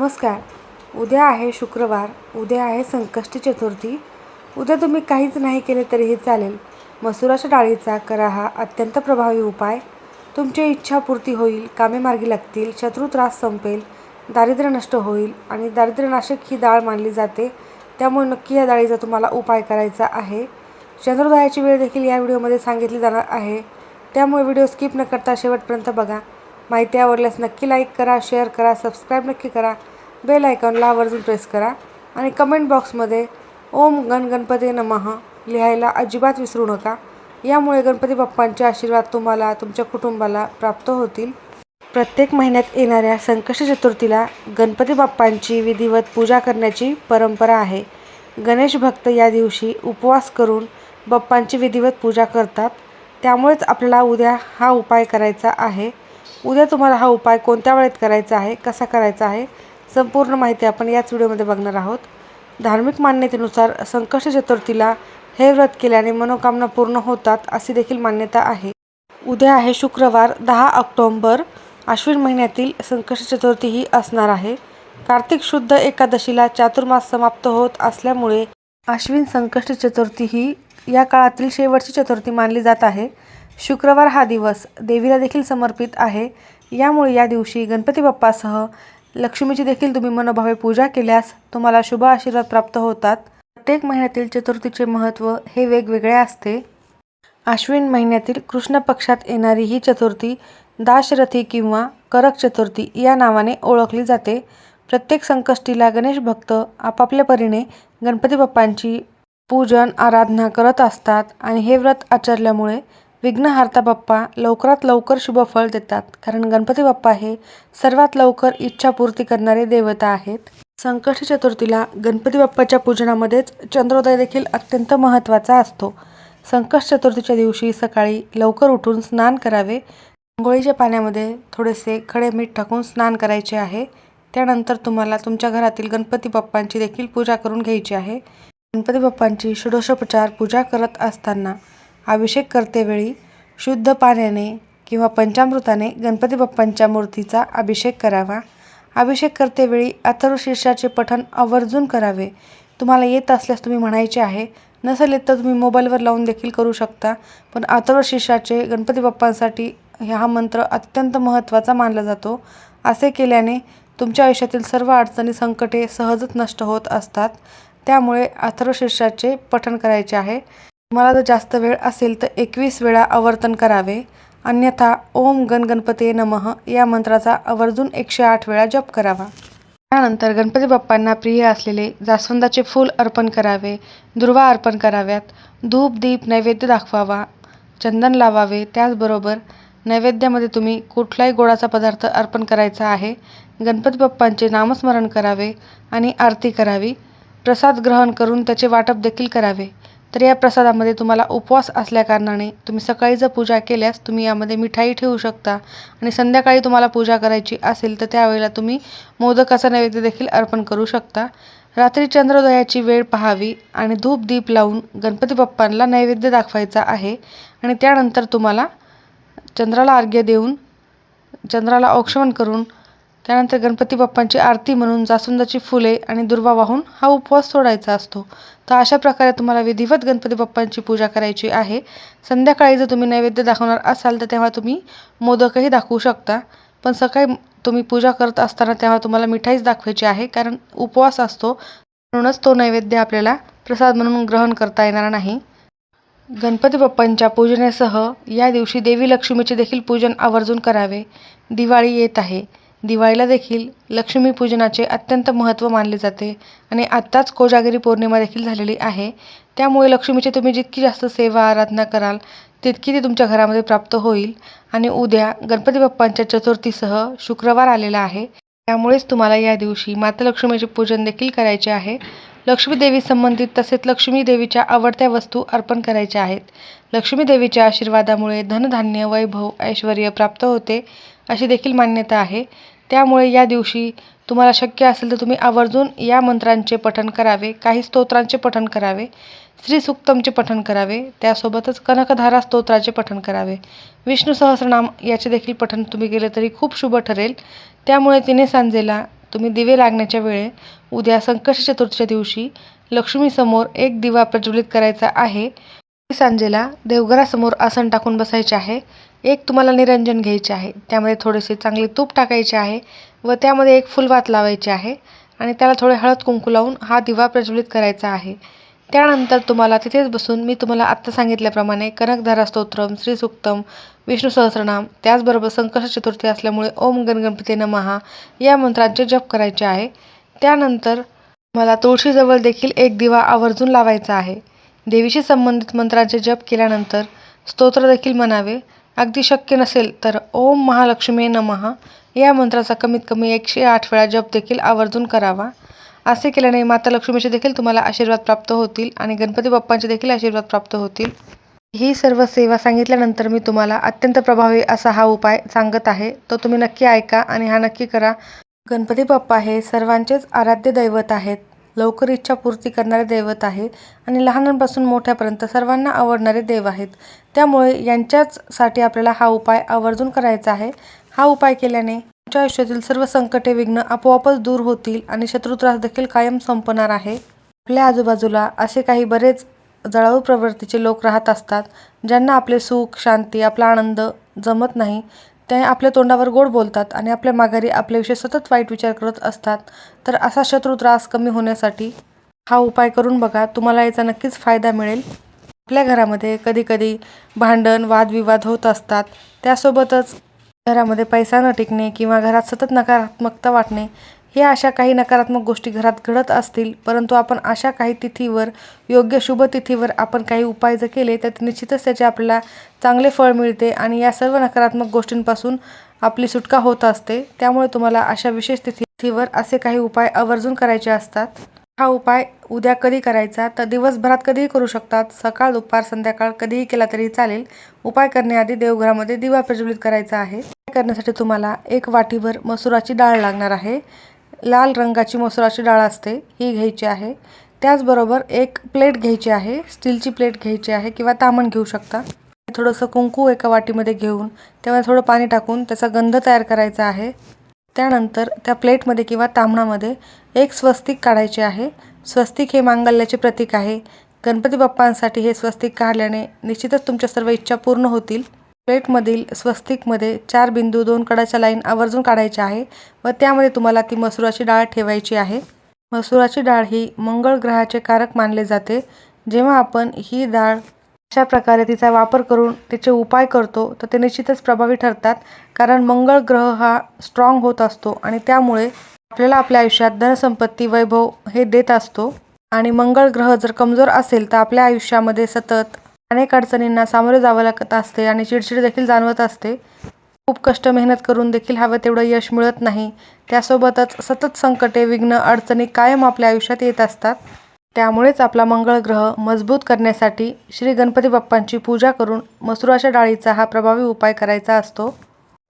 नमस्कार. उद्या आहे शुक्रवार. उद्या आहे संकष्टी चतुर्थी. उद्या तुम्ही काहीच नाही केले तरीही चालेल. मसुराच्या डाळीचा करा हा अत्यंत प्रभावी उपाय. तुमची इच्छापूर्ती होईल कामे मार्गी लागतील शत्रू त्रास संपेल दारिद्र्य नष्ट होईल आणि दारिद्र्यनाशक ही डाळ मानली जाते. त्यामुळे नक्की या डाळीचा तुम्हाला उपाय करायचा आहे. चंद्रोदयाची वेळ देखील या व्हिडिओमध्ये सांगितली जाणार आहे. त्यामुळे व्हिडिओ स्किप न करता शेवटपर्यंत बघा. माहिती आवडल्यास नक्की लाईक करा शेअर करा सबस्क्राईब नक्की करा. बेल आयकॉनला आवर्जून प्रेस करा आणि कमेंट बॉक्समध्ये ओम गण गणपती नमः लिहायला अजिबात विसरू नका. यामुळे गणपती बाप्पांचे आशीर्वाद तुम्हाला तुमच्या कुटुंबाला प्राप्त होतील. प्रत्येक महिन्यात येणाऱ्या संकष्ट चतुर्थीला गणपती बाप्पांची विधिवत पूजा करण्याची परंपरा आहे. गणेश भक्त या दिवशी उपवास करून बाप्पांची विधिवत पूजा करतात. त्यामुळेच आपल्याला उद्या हा उपाय करायचा आहे. उद्या तुम्हाला हा उपाय कोणत्या वेळेत करायचा आहे कसा करायचा आहे संपूर्ण माहिती आपण याच व्हिडिओमध्ये बघणार आहोत. धार्मिक मान्यतेनुसार संकष्ट चतुर्थीला हे व्रत केल्याने मनोकामना पूर्ण होतात अशी देखील मान्यता आहे. उद्या आहे शुक्रवार दहा ऑक्टोंबर. आश्विन महिन्यातील संकष्ट चतुर्थी ही असणार आहे. कार्तिक शुद्ध एकादशीला चातुर्मास समाप्त होत असल्यामुळे आश्विन संकष्ट चतुर्थी ही या काळातील शेवटची चतुर्थी मानली जात आहे. शुक्रवार हा दिवस देवीला देखील समर्पित आहे. यामुळे या दिवशी गणपती बाप्पासह लक्ष्मीची देखील तुम्ही मनोभावे पूजा केल्यास तुम्हाला शुभ आशीर्वाद प्राप्त होतात. प्रत्येक महिन्यातील चतुर्थीचे महत्त्व हे वेगवेगळे असते. आश्विन महिन्यातील कृष्ण पक्षात येणारी ही चतुर्थी दाशरथी किंवा करक चतुर्थी या नावाने ओळखली जाते. प्रत्येक संकष्टीला गणेश भक्त आपापल्या परीने गणपती बाप्पांची पूजन आराधना करत असतात आणि हे व्रत आचरल्यामुळे विघ्नहार्ता बाप्पा लवकरात लवकर शुभफळ देतात. कारण गणपती बाप्पा हे सर्वात लवकर इच्छापूर्ती करणारे देवता आहेत. संकष्टी चतुर्थीला गणपती बाप्पाच्या पूजनामध्येच चंद्रोदय देखील अत्यंत महत्त्वाचा असतो. संकष्ट चतुर्थीच्या दिवशी सकाळी लवकर उठून स्नान करावे. आंघोळीच्या पाण्यामध्ये थोडेसे खडे मीठ टाकून स्नान करायचे आहे. त्यानंतर तुम्हाला तुमच्या घरातील गणपती बाप्पांची देखील पूजा करून घ्यायची आहे. गणपती बाप्पांची षोडशोपचार पूजा करत असताना अभिषेक करतेवेळी शुद्ध पाण्याने किंवा पंचामृताने गणपती बाप्पांच्या मूर्तीचा अभिषेक करावा. अभिषेक करतेवेळी अथर्वशीर्षाचे पठण आवर्जून करावे. तुम्हाला येत असल्यास तुम्ही म्हणायचे आहे. नसेल येत तर तुम्ही मोबाईलवर लावून देखील करू शकता. पण अथर्वशीर्षाचे गणपती बाप्पांसाठी हा मंत्र अत्यंत महत्त्वाचा मानला जातो. असे केल्याने तुमच्या आयुष्यातील सर्व अडचणी संकटे सहजच नष्ट होत असतात. त्यामुळे अथर्वशीर्षाचे पठण करायचे आहे. तुम्हाला जर जास्त वेळ असेल तर एकवीस वेळा आवर्तन करावे. अन्यथा ओम गण गणपते नमः या मंत्राचा आवर्जून एकशे आठ वेळा जप करावा. त्यानंतर गणपती बाप्पांना प्रिय असलेले जास्वंदाचे फूल अर्पण करावे दुर्वा अर्पण कराव्यात. धूप दीप नैवेद्य दाखवावा. चंदन लावावे. त्याचबरोबर नैवेद्यामध्ये तुम्ही कुठलाही गोडाचा पदार्थ अर्पण करायचा आहे गणपती बाप्पांचे नामस्मरण करावे आणि आरती करावी. प्रसाद ग्रहण करून त्याचे वाटप देखील करावे. तर या प्रसादामध्ये तुम्हाला उपवास असल्याकारणाने तुम्ही सकाळी जर पूजा केल्यास तुम्ही यामध्ये मिठाई ठेवू शकता. आणि संध्याकाळी तुम्हाला पूजा करायची असेल तर त्यावेळेला तुम्ही मोदकाचा नैवेद्य देखील अर्पण करू शकता. रात्री चंद्रोदयाची वेळ पाहावी आणि धूप दीप लावून गणपती बाप्पांना नैवेद्य दाखवायचा आहे. आणि त्यानंतर तुम्हाला चंद्राला अर्घ्य देऊन चंद्राला औक्षवण करून त्यानंतर गणपती बाप्पांची आरती म्हणून जास्वंदाची फुले आणि दुर्वा वाहून हा उपवास सोडायचा असतो. तर अशा प्रकारे तुम्हाला विधिवत गणपती बाप्पांची पूजा करायची आहे. संध्याकाळी जर तुम्ही नैवेद्य दाखवणार असाल तर तेव्हा तुम्ही मोदकही दाखवू शकता. पण सकाळी तुम्ही पूजा करत असताना तेव्हा तुम्हाला मिठाईच दाखवायची आहे कारण उपवास असतो. म्हणूनच तो नैवेद्य आपल्याला प्रसाद म्हणून ग्रहण करता येणार नाही. गणपती बाप्पांच्या पूजनेसह या दिवशी देवी लक्ष्मीचे देखील पूजन आवर्जून करावे. दिवाळी येत आहे. दिवाळीला देखील लक्ष्मीपूजनाचे अत्यंत महत्त्व मानले जाते आणि आत्ताच कोजागिरी पौर्णिमा देखील झालेली आहे. त्यामुळे लक्ष्मीची तुम्ही जितकी जास्त सेवा आराधना कराल तितकी ती तुमच्या घरामध्ये प्राप्त होईल आणि उद्या गणपती बाप्पांच्या चतुर्थीसह शुक्रवार आलेला आहे. त्यामुळेच तुम्हाला या दिवशी माता लक्ष्मीचे पूजन देखील करायचे आहे. लक्ष्मी देवी संबंधित तसेच लक्ष्मी देवीच्या आवडत्या वस्तू अर्पण करायच्या आहेत. लक्ष्मी देवीच्या आशीर्वादामुळे धनधान्य वैभव ऐश्वर प्राप्त होते अशी देखील मान्यता आहे. त्यामुळे या दिवशी तुम्हाला शक्य असेल तर तुम्ही आवर्जून या मंत्रांचे पठण करावे काही स्तोत्रांचे पठण करावे श्री सुक्तमचे पठण करावे त्यासोबतच कनकधारा स्तोत्राचे पठण करावे. विष्णू सहस्रनाम याचे देखील पठण तुम्ही केले तरी खूप शुभ ठरेल. त्यामुळे तिने सांजेला तुम्ही दिवे लागण्याच्या वेळे उद्या संकष्ट चतुर्थीच्या दिवशी लक्ष्मीसमोर एक दिवा प्रज्वलित करायचा आहे. सांजेला देवघरासमोर आसन टाकून बसायचे आहे. एक तुम्हाला निरंजन घ्यायचे आहे. त्यामध्ये थोडेसे चांगले तूप टाकायचे आहे व त्यामध्ये एक फुलवात लावायचे आहे आणि त्याला थोडे हळद कुंकू लावून हा दिवा प्रज्वलित करायचा आहे. त्यानंतर तुम्हाला तिथेच बसून मी तुम्हाला आत्ता सांगितल्याप्रमाणे कनकधारा स्तोत्रम श्रीसुक्तम विष्णू सहस्रनाम त्याचबरोबर संकष्ट चतुर्थी असल्यामुळे ओम गणगणपती नमहा या मंत्रांचे जप करायचे आहे. त्यानंतर मला तुळशीजवळ देखील एक दिवा आवर्जून लावायचा आहे. देवीशी संबंधित मंत्रांचे जप केल्यानंतर स्तोत्र देखील म्हणावे. अगदी शक्य नसेल तर ओम महालक्ष्मी नमः. या मंत्राचा कमीत कमी एकशे आठ वेळा जप देखील आवर्जून करावा. असे केल्याने माता लक्ष्मीचे देखील तुम्हाला आशीर्वाद प्राप्त होतील आणि गणपती बाप्पांचे देखील आशीर्वाद प्राप्त होतील. ही सर्व सेवा सांगितल्यानंतर मी तुम्हाला अत्यंत प्रभावी असा हा उपाय सांगत आहे. तो तुम्ही नक्की ऐका आणि हा नक्की करा. गणपती बाप्पा हे सर्वांचेच आराध्य दैवत आहेत. लवकर इच्छा पूर्ती करणारे दैवत आहे आणि लहानांपासून मोठ्यापर्यंत सर्वांना आवडणारे देव आहेत. त्यामुळे यांच्याचसाठी आपल्याला हा उपाय आवर्जून करायचा आहे. हा उपाय केल्याने तुमच्या आयुष्यातील सर्व संकटे विघ्न आपोआपच दूर होतील आणि शत्रुत्रास देखील कायम संपणार आहे. आपल्या आजूबाजूला असे काही बरेच जळाऊ प्रवृत्तीचे लोक राहत असतात ज्यांना आपले सुख शांती आपला आनंद जमत नाही. ते आपल्या तोंडावर गोड बोलतात आणि आपल्या माघारी आपल्याविषयी सतत वाईट विचार करत असतात. तर असा शत्रू त्रास कमी होण्यासाठी हा उपाय करून बघा. तुम्हाला याचा नक्कीच फायदा मिळेल. आपल्या घरामध्ये कधीकधी भांडण वादविवाद होत असतात. त्यासोबतच घरामध्ये पैसा न टिकणे किंवा घरात सतत नकारात्मकता वाटणे हे अशा काही नकारात्मक गोष्टी घरात घडत असतील परंतु आपण अशा काही तिथीवर योग्य शुभ तिथीवर आपण काही उपाय जर केले तर निश्चितच त्याचे आपल्याला चांगले फळ मिळते आणि या सर्व नकारात्मक गोष्टींपासून आपली सुटका होत असते. त्यामुळे तुम्हाला अशा विशेष तिथीवर असे काही उपाय आवर्जून करायचे असतात. हा उपाय उद्या कधी करायचा? तर दिवसभरात कधीही करू शकतात. सकाळ दुपार संध्याकाळ कधीही केला तरी चालेल. उपाय करण्याआधी देवघरामध्ये दिवा प्रज्वलित करायचा आहे. उपाय करण्यासाठी तुम्हाला एक वाटीभर मसुराची डाळ लागणार आहे. लाल रंगाची मसुराची डाळ असते ही घ्यायची आहे. त्याचबरोबर एक प्लेट घ्यायची आहे स्टीलची प्लेट घ्यायची आहे किंवा तामण घेऊ शकता. थोडंसं कुंकू एका वाटीमध्ये घेऊन त्यामध्ये थोडं पाणी टाकून त्याचा गंध तयार करायचा आहे. त्यानंतर त्या प्लेटमध्ये किंवा तामणामध्ये एक स्वस्तिक काढायचे आहे. स्वस्तिक हे मांगल्याचे प्रतीक आहे. गणपती बाप्पांसाठी हे स्वस्तिक काढल्याने निश्चितच तुमच्या सर्व इच्छा पूर्ण होतील. प्लेटमधील स्वस्तिकमध्ये चार बिंदू दोन कडाच्या लाईन आवर्जून काढायच्या आहे व त्यामध्ये तुम्हाला ती मसुराची डाळ ठेवायची आहे. मसुराची डाळ ही मंगळ ग्रहाचे कारक मानले जाते. जेव्हा आपण ही डाळ अशा प्रकारे तिचा वापर करून त्याचे उपाय करतो तर ते निश्चितच प्रभावी ठरतात कारण मंगळ ग्रह हा स्ट्रॉंग होत असतो आणि त्यामुळे आपल्याला आपल्या आयुष्यात धनसंपत्ती वैभव हे देत असतो. आणि मंगळ ग्रह जर कमजोर असेल तर आपल्या आयुष्यामध्ये सतत अनेक अडचणींना सामोरे जावं लागत असते आणि चिडचिड देखील जाणवत असते. खूप कष्ट मेहनत करून देखील हवं तेवढं यश मिळत नाही. त्यासोबतच सतत संकटे विघ्न अडचणी कायम आपल्या आयुष्यात येत असतात. त्यामुळेच आपला मंगळ ग्रह मजबूत करण्यासाठी श्री गणपती बाप्पांची पूजा करून मसुराच्या डाळीचा हा प्रभावी उपाय करायचा असतो.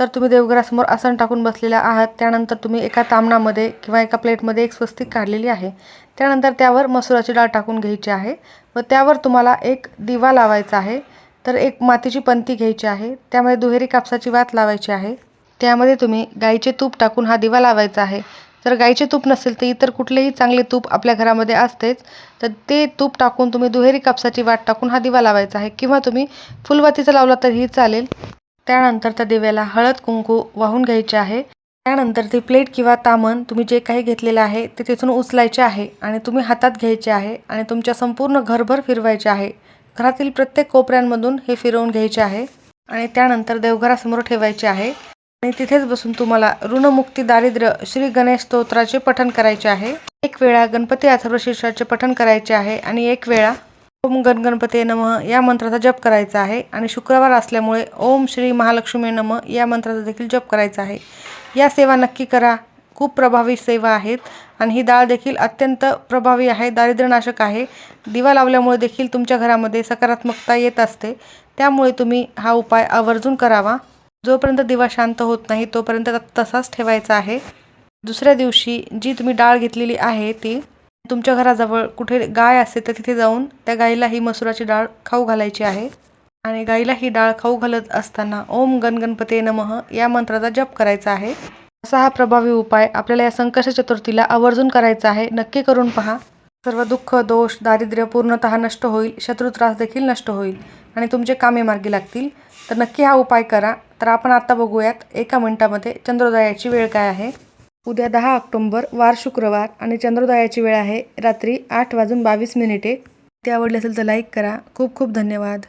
तर तुम्ही देवघरासमोर आसन टाकून बसलेल्या आहात. त्यानंतर तुम्ही एका तामणामध्ये किंवा एका प्लेटमध्ये एक स्वस्तिक काढलेली आहे. त्यानंतर त्यावर मसुराची डाळ टाकून घ्यायची आहे व त्यावर तुम्हाला एक दिवा लावायचा आहे. तर एक मातीची पंती घ्यायची आहे. त्यामध्ये दुहेरी कापसाची वात लावायची आहे. त्यामध्ये तुम्ही गाईचे तूप टाकून हा दिवा लावायचा आहे. जर गाईचे तूप नसेल तर इतर कुठलेही चांगले तूप आपल्या घरामध्ये असतेच. तर ते तूप टाकून तुम्ही दुहेरी कापसाची वाट टाकून हा दिवा लावायचा आहे. किंवा तुम्ही फुलवातीचा लावला तरीही चालेल. त्यानंतर त्या दिव्याला हळद कुंकू वाहून घ्यायचे आहे. त्यानंतर ती प्लेट किंवा तामण तुम्ही जे काही घेतलेलं आहे ते तिथून उचलायचे आहे आणि तुम्ही हातात घ्यायचे आहे आणि तुमच्या संपूर्ण घरभर फिरवायचे आहे. घरातील प्रत्येक कोपऱ्यांमधून हे फिरवून घ्यायचे आहे आणि त्यानंतर देवघरासमोर ठेवायचे आहे. आणि तिथेच बसून तुम्हाला ऋणमुक्ती दारिद्र्य श्री गणेश स्तोत्राचे पठण करायचे आहे. एक वेळा गणपती अथर्वशीर्षाचे पठण करायचे आहे आणि एक वेळा ओम गण गणपती नम या मंत्राचा जप करायचा आहे. आणि शुक्रवार असल्यामुळे ओम श्री महालक्ष्मी नम या मंत्राचा देखील जप करायचा आहे. या सेवा नक्की करा. खूप प्रभावी सेवा आहेत. आणि ही डाळ देखील अत्यंत प्रभावी आहे दारिद्र्यनाशक आहे. दिवा लावल्यामुळे देखील तुमच्या घरामध्ये सकारात्मकता येत असते. त्यामुळे तुम्ही हा उपाय आवर्जून करावा. जोपर्यंत दिवा शांत होत नाही तोपर्यंत तसाच ठेवायचा आहे. दुसऱ्या दिवशी जी तुम्ही डाळ घेतलेली आहे ती तुमच्या घराजवळ कुठे गाय असते तर तिथे जाऊन त्या गाईला ही मसुराची डाळ खाऊ घालायची आहे. आणि गाईला ही डाळ खाऊ घालत असताना ओम गणगणपती नमः या मंत्राचा जप करायचा आहे. असा हा प्रभावी उपाय आपल्याला या संकष्ट चतुर्थीला आवर्जून करायचा आहे. नक्की करून पहा. सर्व दुःख दोष दारिद्र्य पूर्णतः नष्ट होईल. शत्रू त्रास देखील नष्ट होईल. आणि तुमचे कामे मार्गी लागतील. तर नक्की हा उपाय करा. तर आपण आता बघूयात एका मिनिटामध्ये चंद्रोदयाची वेळ काय आहे. उद्या दहा ऑक्टोंबर वार शुक्रवार आणि चंद्रोदयाची वेळ आहे रात्री आठ वाजून बावीस मिनिटे. ते आवडले असेल तर लाईक करा. खूप खूप धन्यवाद.